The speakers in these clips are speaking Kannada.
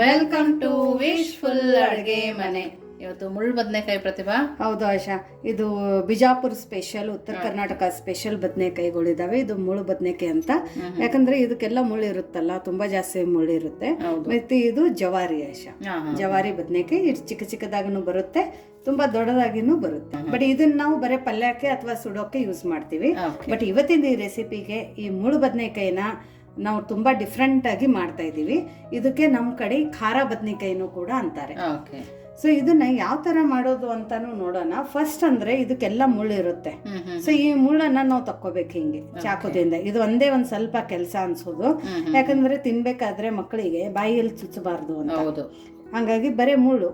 ವೆಲ್ಕಮ್ ಟು ವಿಶ್ಫುಲ್ ಅಡುಗೆ ಮನೆ. ಇವತ್ತು ಮುಳ್ಳು ಬದನೆಕಾಯಿ ಪ್ರತಿಭಾ. ಹೌದು ಆಶಾ ಇದು ಬಿಜಾಪುರ್ ಸ್ಪೆಷಲ್ ಉತ್ತರ ಕರ್ನಾಟಕ ಸ್ಪೆಷಲ್ ಬದನೆಕಾಯಿಗಳಿದಾವೆ ಇದು ಮುಳ್ಳು ಬದನೆಕಾಯಿ ಅಂತ. ಯಾಕಂದ್ರೆ ಇದಕ್ಕೆಲ್ಲ ಮುಳ್ಳು ಇರುತ್ತಲ್ಲ ತುಂಬಾ ಜಾಸ್ತಿ ಮುಳ್ಳು ಇರುತ್ತೆ. ಮತ್ತೆ ಇದು ಜವಾರಿ ಆಶಾ. ಜವಾರಿ ಬದನೆಕಾಯಿ ಇದು ಚಿಕ್ಕ ಚಿಕ್ಕದಾಗೂ ಬರುತ್ತೆ ತುಂಬಾ ದೊಡ್ಡದಾಗಿನೂ ಬರುತ್ತೆ. ಬಟ್ ಇದನ್ನ ನಾವು ಬರೀ ಪಲ್ಯಕ್ಕೆ ಅಥವಾ ಸುಡೋಕೆ ಯೂಸ್ ಮಾಡ್ತೀವಿ. ಬಟ್ ಇವತ್ತಿನ ಈ ರೆಸಿಪಿಗೆ ಈ ಮುಳ್ಳು ಬದನೆಕಾಯಿನ ನಾವು ತುಂಬಾ ಡಿಫ್ರೆಂಟ್ ಆಗಿ ಮಾಡ್ತಾ ಇದೀವಿ ಇದಕ್ಕೆ ನಮ್ಮ ಕಡೆ ಖಾರ ಬದನೆಕಾಯಿನೂ ಕೂಡ ಅಂತಾರೆ. ಓಕೆ ಸೊ ಇದನ್ನ ಯಾವ ತರ ಮಾಡೋದು ಅಂತಾನು ನೋಡೋಣ. ಫಸ್ಟ್ ಅಂದ್ರೆ ಇದಕ್ಕೆಲ್ಲ ಮುಳ್ಳು ಇರುತ್ತೆ. ಹ್ಮ್ ಹ್ಮ್. ಸೊ ಈ ಮುಳ್ಳನ್ನ ನಾವು ತಕ್ಕೋಬೇಕು ಹಿಂಗೆ ಚಾಕುದಿಂದ. ಇದು ಒಂದೇ ಒಂದ್ ಸ್ವಲ್ಪ ಕೆಲಸ ಅನ್ಸೋದು. ಯಾಕಂದ್ರೆ ತಿನ್ಬೇಕಾದ್ರೆ ಮಕ್ಕಳಿಗೆ ಬಾಯಿಯಲ್ಲಿ ಚುಚ್ಚಬಾರ್ದು ಅಂತ. ಹೌದು. ಹಂಗಾಗಿ ಬರೇ ಮುಳ್ಳು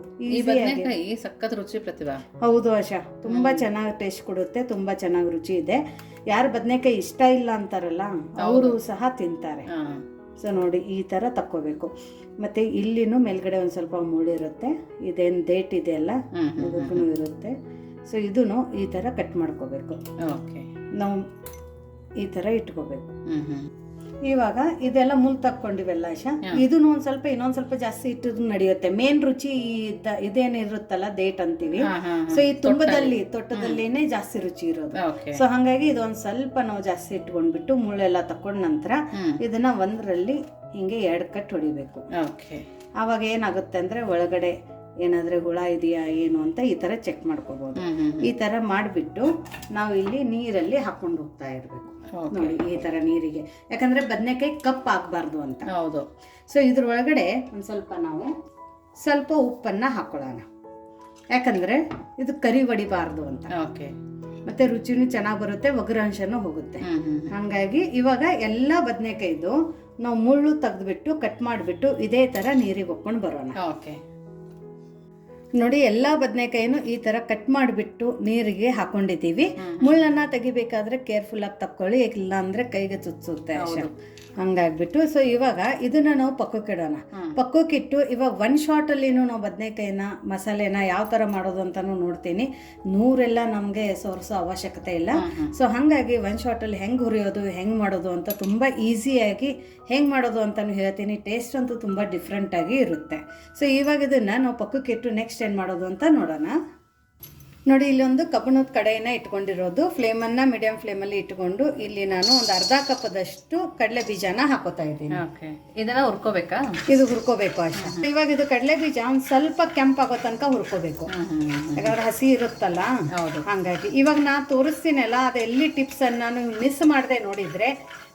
ಸಖತ್ ರುಚಿ ಪ್ರತಿಭಾ. ಹೌದು ಆಶಾ. ತುಂಬಾ ಚೆನ್ನಾಗಿ ಟೇಸ್ಟ್ ಕೊಡುತ್ತೆ ತುಂಬಾ ಚೆನ್ನಾಗಿ ರುಚಿ ಇದೆ. ಯಾರು ಬದನೆಕಾಯಿ ಇಷ್ಟ ಇಲ್ಲ ಅಂತಾರಲ್ಲ ಅವರು ಸಹ ತಿಂತಾರೆ. ಸೊ ನೋಡಿ ಈ ಥರ ತಕ್ಕೋಬೇಕು. ಮತ್ತು ಇಲ್ಲಿನೂ ಮೇಲ್ಗಡೆ ಒಂದು ಸ್ವಲ್ಪ ಮೂಳಿರುತ್ತೆ ಇದೇನು ಡೇಟ್ ಇದೆಯಲ್ಲ ಹ್ಮ್ ಹ್ಮ್ ಅದಕ್ಕೂ ಇರುತ್ತೆ. ಸೊ ಇದನ್ನು ಈ ಥರ ಕಟ್ ಮಾಡ್ಕೋಬೇಕು. ಓಕೆ. ನಾವು ಈ ಥರ ಇಟ್ಕೋಬೇಕು. ಇವಾಗ ಇದೆಲ್ಲ ಮುಲ್ ತಕ್ಕೊಂಡಿವೆಲ್ಲ ಆಶಾ? ಇದನ್ನು ಒಂದ್ ಸ್ವಲ್ಪ ಇನ್ನೊಂದ್ ಸ್ವಲ್ಪ ಜಾಸ್ತಿ ಇಟ್ಟಿದ್ರು ನಡೆಯುತ್ತೆ. ಮೇನ್ ರುಚಿ ಇದ್ದ ಇದೇನಿರುತ್ತಲ್ಲ ಡೇಟ್ ಅಂತೀವಿ. ಸೊ ಈ ತುಂಬದಲ್ಲಿ ತೊಟ್ಟದಲ್ಲೇನೆ ಜಾಸ್ತಿ ರುಚಿ ಇರೋದು. ಸೊ ಹಾಗಾಗಿ ಇದೊಂದ್ ಸ್ವಲ್ಪ ನಾವು ಜಾಸ್ತಿ ಇಟ್ಕೊಂಡ್ಬಿಟ್ಟು ಮುಳ್ಳೆಲ್ಲ ತಕೊಂಡ ನಂತರ ಇದನ್ನ ಒಂದರಲ್ಲಿ ಹಿಂಗೆ ಎರಡ್ ಕಟ್ ಹೊಡಿಬೇಕು. ಅವಾಗ ಏನಾಗುತ್ತೆ ಅಂದ್ರೆ ಒಳಗಡೆ ಏನಾದ್ರೆ ಹುಳ ಇದೆಯಾ ಏನು ಅಂತ ಈ ತರ ಚೆಕ್ ಹ್ಮ್. ಈ ತರ ಮಾಡಿಬಿಟ್ಟು ನಾವು ಇಲ್ಲಿ ನೀರಲ್ಲಿ ಹಾಕೊಂಡು ಹೋಗ್ತಾ ಇರಬೇಕು. ನೋಡಿ ಈ ಥರ ನೀರಿಗೆ. ಯಾಕಂದರೆ ಬದನೆಕಾಯಿ ಕಪ್ ಆಗಬಾರ್ದು ಅಂತ. ಹೌದು. ಸೊ ಇದ್ರೊಳಗಡೆ ಒಂದು ಸ್ವಲ್ಪ ನಾವು ಸ್ವಲ್ಪ ಉಪ್ಪನ್ನು ಹಾಕೊಳ್ಳೋಣ. ಯಾಕಂದರೆ ಇದು ಕರಿ ಒಡಿಬಾರ್ದು ಅಂತ. ಓಕೆ ಮತ್ತೆ ರುಚಿನೂ ಚೆನ್ನಾಗಿ ಬರುತ್ತೆ ಒಗ್ರಾಂಶನೂ ಹೋಗುತ್ತೆ. ಹಾಗಾಗಿ ಇವಾಗ ಎಲ್ಲ ಬದನೆಕಾಯ್ದು ನಾವು ಮುಳ್ಳು ತೆಗೆದ್ಬಿಟ್ಟು ಕಟ್ ಮಾಡಿಬಿಟ್ಟು ಇದೇ ಥರ ನೀರಿಗೆ ಒಪ್ಕೊಂಡು ಬರೋಣ. ಓಕೆ ನೋಡಿ ಎಲ್ಲ ಬದನೆಕಾಯಿನೂ ಈ ತರ ಕಟ್ ಮಾಡಿಬಿಟ್ಟು ನೀರಿಗೆ ಹಾಕೊಂಡಿದ್ದೀವಿ. ಮುಳ್ಳನ್ನ ತೆಗಿಬೇಕಾದ್ರೆ ಕೇರ್ಫುಲ್ ಆಗಿ ತಕ್ಕೊಳ್ಳಿ ಇಲ್ಲ ಅಂದ್ರೆ ಕೈಗೆ ಚುಚ್ಚುತ್ತೆ ಅಷ್ಟೇ ಹಂಗಾಗ್ಬಿಟ್ಟು ಸೊ ಇವಾಗ ಇದನ್ನ ನಾವು ಪಕ್ಕಕ್ಕೆ ಇಡೋಣ. ಪಕ್ಕಕ್ಕೆ ಪಕ್ಕಕ್ಕಿಟ್ಟು ಇವಾಗ ಒನ್ ಶಾರ್ಟಲ್ಲಿನೂ ನಾವು ಬದನೆಕಾಯಿನ ಮಸಾಲೆನ ಯಾವ ತರ ಮಾಡೋದು ಅಂತಾನು ನೋಡ್ತೀನಿ. ನೂರೆಲ್ಲ ನಮಗೆ ಸೋರಿಸೋ ಅವಶ್ಯಕತೆ ಇಲ್ಲ. ಸೊ ಹಾಗಾಗಿ ಒನ್ ಶಾರ್ಟಲ್ಲಿ ಹೆಂಗೆ ಹುರಿಯೋದು ಹೆಂಗ್ ಮಾಡೋದು ಅಂತ ತುಂಬಾ ಈಸಿಯಾಗಿ ಹೆಂಗ್ ಮಾಡೋದು ಅಂತಲೂ ಹೇಳ್ತೀನಿ. ಟೇಸ್ಟ್ ಅಂತೂ ತುಂಬಾ ಡಿಫ್ರೆಂಟ್ ಆಗಿ ಇರುತ್ತೆ. ಸೊ ಇವಾಗ ಇದನ್ನ ನಾವು ಪಕ್ಕಕ್ಕೆ ಇಟ್ಟು ನೆಕ್ಸ್ಟ್ ಏನು ಮಾಡೋದು ಅಂತ ನೋಡೋಣ. ನೋಡಿ ಇಲ್ಲೊಂದು ಕಬ್ಬಣದ ಕಡೆಯನ್ನ ಇಟ್ಕೊಂಡಿರೋದು. ಫ್ಲೇಮನ್ನು ಮೀಡಿಯಂ ಫ್ಲೇಮಲ್ಲಿ ಇಟ್ಕೊಂಡು ಇಲ್ಲಿ ನಾನು ಒಂದು ಅರ್ಧ ಕಪ್ಪದಷ್ಟು ಕಡಲೆ ಬೀಜನ ಹಾಕೋತಾ ಇದ್ದೀನಿ. ಓಕೆ. ಇದನ್ನ ಹುರ್ಕೋಬೇಕಾ? ಇದು ಹುರ್ಕೋಬೇಕು ಅಷ್ಟೇ. ಇವಾಗ ಇದು ಕಡಲೆ ಬೀಜ ಒಂದು ಸ್ವಲ್ಪ ಕೆಂಪಾಗೋ ತನಕ ಹುರ್ಕೋಬೇಕು. ಯಾಕಂದ್ರೆ ಹಸಿ ಇರುತ್ತಲ್ಲ? ಹೌದು. ಹಂಗಾಗಿ ಇವಾಗ ನಾ ತೋರಿಸ್ತೀನಲ್ಲ ಅದು ಎಲ್ಲಿ ಟಿಪ್ಸ್ ಅನ್ನ ನೀವು ಮಿಸ್ ಮಾಡದೆ ನೋಡಿದ್ರೆ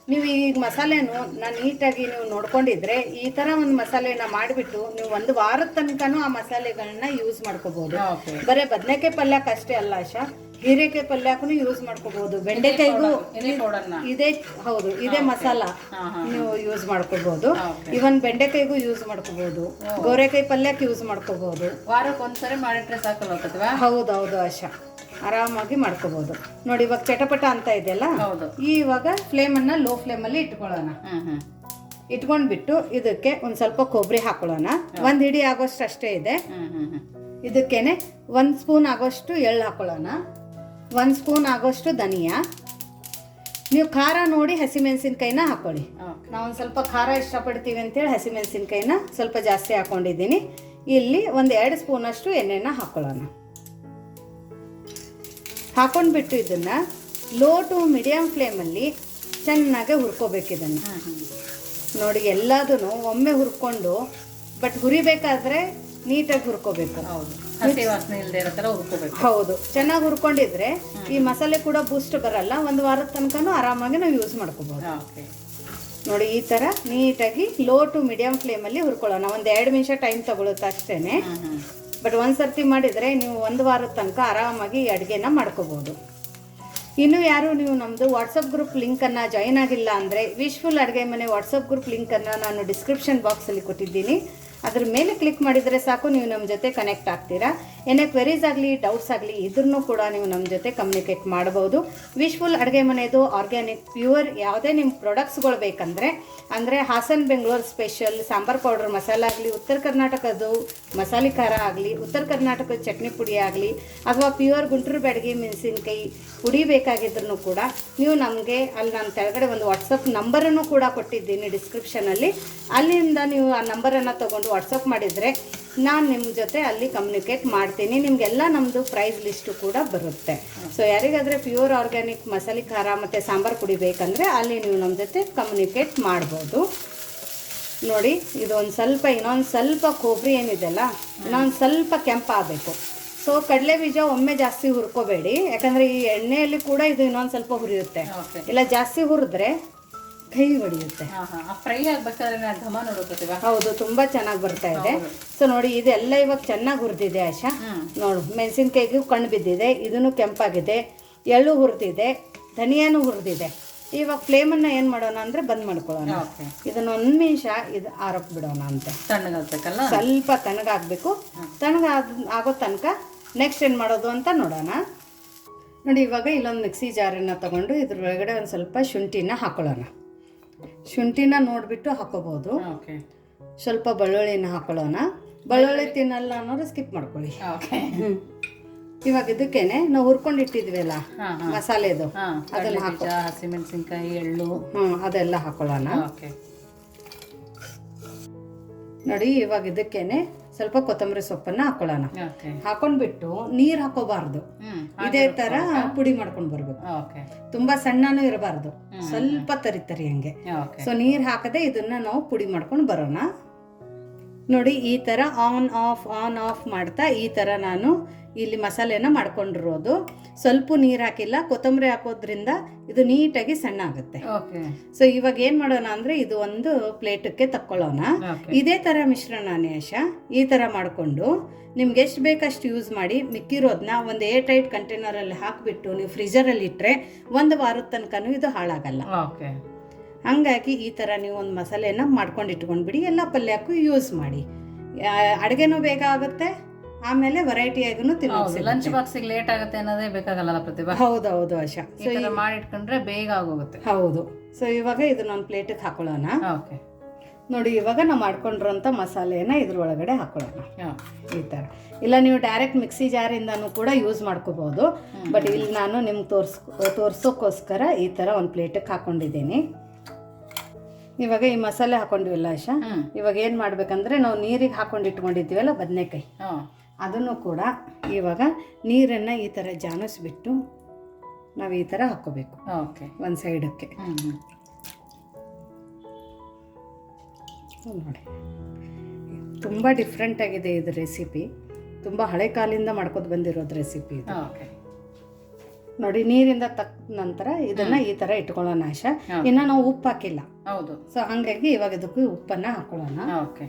ನೀವು ಈ ಮಸಾಲೆನೂ ನಾನು ನೀಟಾಗಿ ನೀವು ನೋಡ್ಕೊಂಡಿದ್ರೆ ಈ ತರ ಒಂದು ಮಸಾಲೆನ ಮಾಡಿಬಿಟ್ಟು ನೀವು ಒಂದು ವಾರದ ತನಕನೂ ಆ ಮಸಾಲೆಗಳನ್ನ ಯೂಸ್ ಮಾಡ್ಕೋಬಹುದು ಬರೀ ಬದನೆಕಾಯಿ ಪಲ್ಯಕ್ಕೆ ಅಷ್ಟೇ ಅಲ್ಲ ಆಶಾ. ಹೀರೆಕಾಯಿ ಪಲ್ಯಕ್ಕೂ ಯೂಸ್ ಮಾಡ್ಕೋಬಹುದು ಬೆಂಡೆಕಾಯಿಗೂ ಇದೇ ಹೌದು ಇದೇ ಮಸಾಲ ನೀವು ಯೂಸ್ ಮಾಡ್ಕೋಬಹುದು ಇವನ್ ಬೆಂಡೆಕಾಯಿಗೂ ಯೂಸ್ ಮಾಡ್ಕೋಬಹುದು ಗೋರೆಕಾಯಿ ಪಲ್ಯಕ್ಕೆ ಯೂಸ್ ಮಾಡ್ಕೋಬಹುದು ವಾರಕ್ಕೆ ಒಂದ್ಸರಿ ಮಾಡಿಟ್ರೆ ಸಾಕಲ್ಲ ಹೌದ್ ಹೌದು ಆಶಾ. ಆರಾಮಾಗಿ ಮಾಡ್ಕೋಬಹುದು ನೋಡಿ ಇವಾಗ ಚಟಪಟ ಅಂತ ಇದೆಯಲ್ಲ ಹೌದು. ಇವಾಗ ಅನ್ನ ಲೋ ಫ್ಲೇಮ್ ಅಲ್ಲಿ ಇಟ್ಕೊಳ್ಳೋಣ. ಇಟ್ಕೊಂಡ್ಬಿಟ್ಟು ಇದಕ್ಕೆ ಒಂದ್ ಸ್ವಲ್ಪ ಕೊಬ್ಬರಿ ಹಾಕೊಳ್ಳೋಣ. ಒಂದ್ ಹಿಡಿ ಆಗೋಷ್ಟು ಅಷ್ಟೇ ಇದೆ. ಇದಕ್ಕೇನೆ ಒಂದ್ ಸ್ಪೂನ್ ಆಗೋಷ್ಟು ಎಳ್ಳು ಹಾಕೊಳ್ಳೋಣ. ಒಂದು ಸ್ಪೂನ್ ಆಗೋಷ್ಟು ಧನಿಯಾ. ನೀವು ಖಾರ ನೋಡಿ ಹಸಿಮೆಣಸಿನ್ಕಾಯಿನ ನಾವು ಒಂದು ಸ್ವಲ್ಪ ಖಾರ ಇಷ್ಟಪಡ್ತೀವಿ ಅಂತೇಳಿ ಹಸಿಮೆಣಸಿನ್ಕಾಯಿನ ಸ್ವಲ್ಪ ಜಾಸ್ತಿ ಹಾಕೊಂಡಿದ್ದೀನಿ. ಇಲ್ಲಿ ಒಂದು ಎರಡು ಸ್ಪೂನಷ್ಟು ಎಣ್ಣೆನ ಹಾಕೊಳ್ಳೋಣ. ಹಾಕೊಂಡ್ಬಿಟ್ಟು ಇದನ್ನ ಲೋ ಟು ಮೀಡಿಯಮ್ ಫ್ಲೇಮಲ್ಲಿ ಚೆನ್ನಾಗಿ ಹುರ್ಕೋಬೇಕು ಇದನ್ನು. ಹ್ಮ್ ಹ್ಮ್ ನೋಡಿ ಎಲ್ಲದೂ ಒಮ್ಮೆ ಹುರ್ಕೊಂಡು ಬಟ್ ಹುರಿಬೇಕಾದ್ರೆ ನೀಟಾಗಿ ಹುರ್ಕೋಬೇಕು. ಹೌದು. ಹಸಿ ವಾಸನೆ ಇಲ್ಲದೆ ಇರೋ ಥರ ಹುರ್ಕೋಬೇಕು. ಹೌದು. ಚೆನ್ನಾಗಿ ಹುರ್ಕೊಂಡಿದ್ರೆ ಈ ಮಸಾಲೆ ಕೂಡ ಬೂಸ್ಟ್ ಬರಲ್ಲ. ಒಂದು ವಾರದ ತನಕನೂ ಆರಾಮಾಗಿ ನಾವು ಯೂಸ್ ಮಾಡ್ಕೋಬಹುದು ಓಕೆ ನೋಡಿ ಈ ಥರ ನೀಟಾಗಿ ಲೋ ಟು ಮೀಡಿಯಂ ಫ್ಲೇಮಲ್ಲಿ ಹುರ್ಕೊಳ್ಳೋಣ. ಒಂದು ಎರಡು ನಿಮಿಷ ಟೈಮ್ ತಗೊಳುತ್ತೆ ಅಷ್ಟೇ ಹ್ಮ್ ಹ್ಮ್ ಬಟ್ ಒಂದು ಸರ್ತಿ ಮಾಡಿದರೆ ನೀವು ಒಂದು ವಾರದ ತನಕ ಆರಾಮಾಗಿ ಈ ಅಡುಗೆನ ಮಾಡ್ಕೋಬೋದು. ಇನ್ನು ಯಾರು ನೀವು ನಮ್ದು ವಾಟ್ಸಪ್ ಗ್ರೂಪ್ ಲಿಂಕನ್ನು ಜಾಯಿನ್ ಆಗಿಲ್ಲ ಅಂದರೆ ವಿಶ್ಫುಲ್ ಅಡುಗೆ ಮನೆ ವಾಟ್ಸಪ್ ಗ್ರೂಪ್ ಲಿಂಕನ್ನು ನಾನು ಡಿಸ್ಕ್ರಿಪ್ಷನ್ ಬಾಕ್ಸಲ್ಲಿ ಕೊಟ್ಟಿದ್ದೀನಿ. ಅದ್ರ ಮೇಲೆ ಕ್ಲಿಕ್ ಮಾಡಿದರೆ ಸಾಕು ನೀವು ನಮ್ಮ ಜೊತೆ ಕನೆಕ್ಟ್ ಆಗ್ತೀರಾ? ಏನೇ ಕ್ವೆರೀಸ್ ಆಗಲಿ ಡೌಟ್ಸ್ ಆಗಲಿ ಇದ್ರೂ ಕೂಡ ನೀವು ನಮ್ಮ ಜೊತೆ ಕಮ್ಯುನಿಕೇಟ್ ಮಾಡ್ಬೋದು. ವಿಶ್ಫುಲ್ ಅಡುಗೆ ಮನೆದು ಆರ್ಗ್ಯಾನಿಕ್ ಪ್ಯೂರ್ ಯಾವುದೇ ನಿಮ್ಮ ಪ್ರಾಡಕ್ಟ್ಸ್ಗಳು ಬೇಕಂದರೆ, ಅಂದರೆ ಹಾಸನ್ ಬೆಂಗಳೂರು ಸ್ಪೆಷಲ್ ಸಾಂಬಾರ್ ಪೌಡರ್ ಮಸಾಲ ಆಗಲಿ, ಉತ್ತರ ಕರ್ನಾಟಕದ್ದು ಮಸಾಲೆ ಖಾರ ಆಗಲಿ, ಉತ್ತರ ಕರ್ನಾಟಕದ ಚಟ್ನಿ ಪುಡಿ ಆಗಲಿ, ಅಥವಾ ಪ್ಯೂರ್ ಗುಂಟೂರು ಬ್ಯಾಡಗಿ ಮೆಣಸಿನ್ಕಾಯಿ ಪುಡಿ ಬೇಕಾಗಿದ್ರು ಕೂಡ ನೀವು ನಮಗೆ ಅಲ್ಲಿ ನಾನು ಕೆಳಗಡೆ ಒಂದು ವಾಟ್ಸಪ್ ನಂಬರನ್ನು ಕೂಡ ಕೊಟ್ಟಿದ್ದೀನಿ ಡಿಸ್ಕ್ರಿಪ್ಷನಲ್ಲಿ ಅಲ್ಲಿಂದ ನೀವು ಆ ನಂಬರನ್ನು ತೊಗೊಂಡು ವಾಟ್ಸಪ್ ಮಾಡಿದರೆ ನಾನು ನಿಮ್ಮ ಜೊತೆ ಅಲ್ಲಿ ಕಮ್ಯುನಿಕೇಟ್ ಮಾಡ್ತೀನಿ. ನಿಮಗೆಲ್ಲ ನಮ್ಮದು ಪ್ರೈಸ್ ಲಿಸ್ಟು ಕೂಡ ಬರುತ್ತೆ. ಸೊ ಯಾರಿಗಾದರೆ ಪ್ಯೂರ್ ಆರ್ಗ್ಯಾನಿಕ್ ಮಸಾಲೆ ಖಾರ ಮತ್ತು ಸಾಂಬಾರು ಕುಡಿಬೇಕಂದ್ರೆ ಅಲ್ಲಿ ನೀವು ನಮ್ಮ ಜೊತೆ ಕಮ್ಯುನಿಕೇಟ್ ಮಾಡ್ಬೋದು. ನೋಡಿ ಇದು ಒಂದು ಸ್ವಲ್ಪ ಇನ್ನೊಂದು ಸ್ವಲ್ಪ ಕೊಬ್ಬರಿ ಏನಿದೆಯಲ್ಲ ಇನ್ನೊಂದು ಸ್ವಲ್ಪ ಕೆಂಪಾಗಬೇಕು ಸೊ ಕಡಲೆ ಬೀಜ ಒಮ್ಮೆ ಜಾಸ್ತಿ ಹುರ್ಕೋಬೇಡಿ. ಯಾಕಂದರೆ ಈ ಎಣ್ಣೆಯಲ್ಲಿ ಕೂಡ ಇದು ಇನ್ನೊಂದು ಸ್ವಲ್ಪ ಹುರಿಯುತ್ತೆ. ಇಲ್ಲ ಜಾಸ್ತಿ ಹುರಿದ್ರೆ ಕೈ ಹೊಡೆಯುತ್ತೆ. ಫ್ರೈ ಆಗ್ಬೇಕಾದ್ರೆ ಘಮ ನೋಡೋಕತ್ತೀವ ಹೌದು ತುಂಬ ಚೆನ್ನಾಗಿ ಬರ್ತಾ ಇದೆ. ಸೊ ನೋಡಿ ಇದೆಲ್ಲ ಇವಾಗ ಚೆನ್ನಾಗಿ ಹುರಿದಿದೆ ಆಶಾ. ನೋಡು ಮೆಣಸಿನ್ಕಾಯಿಗೂ ಕಣ್ಣು ಬಿದ್ದಿದೆ ಇದನ್ನು ಕೆಂಪಾಗಿದೆ ಎಳ್ಳು ಹುರಿದಿದೆ ಧನಿಯಾನು ಹುರಿದಿದೆ. ಇವಾಗ ಫ್ಲೇಮನ್ನು ಏನು ಮಾಡೋಣ ಅಂದರೆ ಬಂದ್ ಮಾಡ್ಕೊಳ್ಳೋಣ. ಇದನ್ನ ಒಂದು ನಿಮಿಷ ಇದು ಆರಕ್ಕೆ ಬಿಡೋಣ ಅಂತೆ. ತಣ್ಣಗಾಗ್ಬೇಕಲ್ಲ? ಸ್ವಲ್ಪ ತಣ್ಣಗಾಗಬೇಕು. ತಣ್ಣಗಾದ ಆಗೋ ತನಕ ನೆಕ್ಸ್ಟ್ ಏನು ಮಾಡೋದು ಅಂತ ನೋಡೋಣ. ನೋಡಿ ಇವಾಗ ಇಲ್ಲೊಂದು ಮಿಕ್ಸಿ ಜಾರನ್ನು ತಗೊಂಡು ಇದ್ರೊಳಗಡೆ ಒಂದು ಸ್ವಲ್ಪ ಶುಂಠಿನ ಹಾಕೊಳ್ಳೋಣ. ಶುಂಠಿನ ನೋಡಿಬಿಟ್ಟು ಹಾಕೋಬಹುದು ಓಕೆ. ಸ್ವಲ್ಪ ಬೆಳ್ಳುಳ್ಳಿನ ಹಾಕೊಳ್ಳೋಣ. ಬೆಳ್ಳುಳ್ಳಿ ತಿನ್ನಲ್ಲ ಅನ್ನೋರು ಸ್ಕಿಪ್ ಮಾಡ್ಕೊಳ್ಳಿ. ಇವಾಗ ಇದಕ್ಕೇನೆ ನಾವು ಹುರ್ಕೊಂಡು ಇಟ್ಟಿದ್ವಲ್ಲ ಮಸಾಲೆದು. ಅದೆಲ್ಲ ಬೀಜ ಹಸಿಮೆಣಸಿನ್ಕಾಯಿ ಎಳ್ಳು. ಹ್ಞೂ ಅದೆಲ್ಲ ಹಾಕೊಳ್ಳೋಣ. ಓಕೆ. ನೋಡಿ ಇವಾಗ ಇದಕ್ಕೇನೆ ಸ್ವಲ್ಪ ಕೊತ್ತಂಬರಿ ಸೊಪ್ಪನ್ನ ಹಾಕೊಳ್ಳೋಣ. ಹಾಕೊಂಡ್ಬಿಟ್ಟು ನೀರು ಹಾಕೋಬಾರ್ದು. ಇದೇ ತರ ಪುಡಿ ಮಾಡ್ಕೊಂಡು ಬರ್ಬೇಕು. ತುಂಬಾ ಸಣ್ಣನೂ ಇರಬಾರ್ದು. ಸ್ವಲ್ಪ ತರಿ ತರಿ ಹಂಗೆ. ಸೊ ನೀರು ಹಾಕದೆ ಇದನ್ನ ನಾವು ಪುಡಿ ಮಾಡ್ಕೊಂಡು ಬರೋಣ. ನೋಡಿ ಈ ತರ ಆನ್ ಆಫ್ ಆನ್ ಆಫ್ ಮಾಡ್ತಾ ಈ ತರ ನಾನು ಇಲ್ಲಿ ಮಸಾಲೆನ ಮಾಡ್ಕೊಂಡಿರೋದು. ಸ್ವಲ್ಪ ನೀರು ಹಾಕಿಲ್ಲ ಕೊತ್ತಂಬರಿ ಹಾಕೋದ್ರಿಂದ ಇದು ನೀಟಾಗಿ ಸಣ್ಣ ಆಗುತ್ತೆ. ಸೊ ಇವಾಗ ಏನು ಮಾಡೋಣ ಅಂದರೆ ಇದು ಒಂದು ಪ್ಲೇಟಕ್ಕೆ ತಕ್ಕೊಳ್ಳೋಣ. ಇದೇ ಥರ ಮಿಶ್ರಣ ನೇಷ ಈ ಥರ ಮಾಡಿಕೊಂಡು ನಿಮ್ಗೆ ಎಷ್ಟು ಬೇಕಷ್ಟು ಯೂಸ್ ಮಾಡಿ ಮಿಕ್ಕಿರೋದನ್ನ ಒಂದು ಏರ್ ಟೈಟ್ ಕಂಟೈನರಲ್ಲಿ ಹಾಕಿಬಿಟ್ಟು ನೀವು ಫ್ರೀಜರಲ್ಲಿ ಇಟ್ಟರೆ ಒಂದು ವಾರದ ತನಕನೂ ಇದು ಹಾಳಾಗಲ್ಲ. ಹಂಗಾಗಿ ಈ ಥರ ನೀವು ಒಂದು ಮಸಾಲೆನ ಮಾಡ್ಕೊಂಡು ಇಟ್ಕೊಂಡ್ಬಿಡಿ ಎಲ್ಲ ಪಲ್ಯಕ್ಕೂ ಯೂಸ್ ಮಾಡಿ. ಅಡುಗೆನೂ ಬೇಗ ಆಗುತ್ತೆ. ಆಮೇಲೆ ವೆರೈಟಿ ಆಗಿನೂ ತಿನ್ನೋದು ಲಂಚ್ ಬಾಕ್ಸಿಗೆ ಲೇಟ್ ಆಗುತ್ತೆ ಅನ್ನೋದೇ ಬೇಕಾಗಲ್ಲ ಪ್ರತಿಭಾ. ಹೌದೌದು ಆಶಾ. ಈ ತರ ಮಾಡಿಟ್ಕೊಂಡ್ರೆ ಬೇಗ ಆಗೋಗುತ್ತೆ. ಹೌದು. ಸೊ ಇವಾಗ ಪ್ಲೇಟ್ ಪ್ಲೇಟಿಗೆ ಹಾಕೊಳ್ಳೋಣ. ಓಕೆ. ನೋಡಿ ಇವಾಗ ನಾವು ಮಾಡ್ಕೊಂಡಿರೋಂಥ ಮಸಾಲೆಯನ್ನ ಇದ್ರ ಒಳಗಡೆ ಹಾಕೊಳ್ಳೋಣ ಈ ಥರ ಇಲ್ಲ ನೀವು ಡೈರೆಕ್ಟ್ ಮಿಕ್ಸಿ ಜಾರಿಂದನೂ ಕೂಡ ಯೂಸ್ ಮಾಡ್ಕೋಬೋದು ಬಟ್ ಇಲ್ಲಿ ನಾನು ನಿಮ್ಗೆ ತೋರ್ಸ್ ತೋರ್ಸೋಕೋಸ್ಕರ ಈ ಥರ ಒಂದು ಪ್ಲೇಟಿಗೆ ಹಾಕೊಂಡಿದ್ದೀನಿ. ಇವಾಗ ಈ ಮಸಾಲೆ ಹಾಕೊಂಡಿವಲ್ಲ ಆಶಾ? ಇವಾಗ ಏನು ಮಾಡ್ಬೇಕಂದ್ರೆ ನಾವು ನೀರಿಗೆ ಹಾಕೊಂಡು ಇಟ್ಕೊಂಡಿದ್ದೀವಲ್ಲ ಬದನೆಕಾಯಿ. ಹಾಂ. ಅದನ್ನು ಕೂಡ ಇವಾಗ ನೀರನ್ನು ಈ ಥರ ಜಾನಿಸ್ಬಿಟ್ಟು ನಾವು ಈ ಥರ ಹಾಕ್ಕೋಬೇಕು ಓಕೆ ಒಂದು ಸೈಡಕ್ಕೆ ನೋಡಿ. ತುಂಬ ಡಿಫ್ರೆಂಟ್ ಆಗಿದೆ ಇದು ರೆಸಿಪಿ ತುಂಬ ಹಳೆ ಕಾಲಿಂದ ಮಾಡ್ಕೋದು ಬಂದಿರೋದು ರೆಸಿಪಿ ಇದು. ಓಕೆ ನೋಡಿ ನೀರಿಂದ ತಕ್ಕ ನಂತರ ಇದನ್ನ ಈ ತರ ಇಟ್ಕೊಳ್ಳೋಣ ಆಶಾ. ಇನ್ನ ನಾವು ಉಪ್ಪು ಹಾಕಿಲ್ಲ. ಹೌದು. ಸೊ ಹಂಗಾಗಿ ಇವಾಗ ಇದಕ್ಕೂ ಉಪ್ಪನ್ನ ಹಾಕೊಳ್ಳೋಣ. ಓಕೆ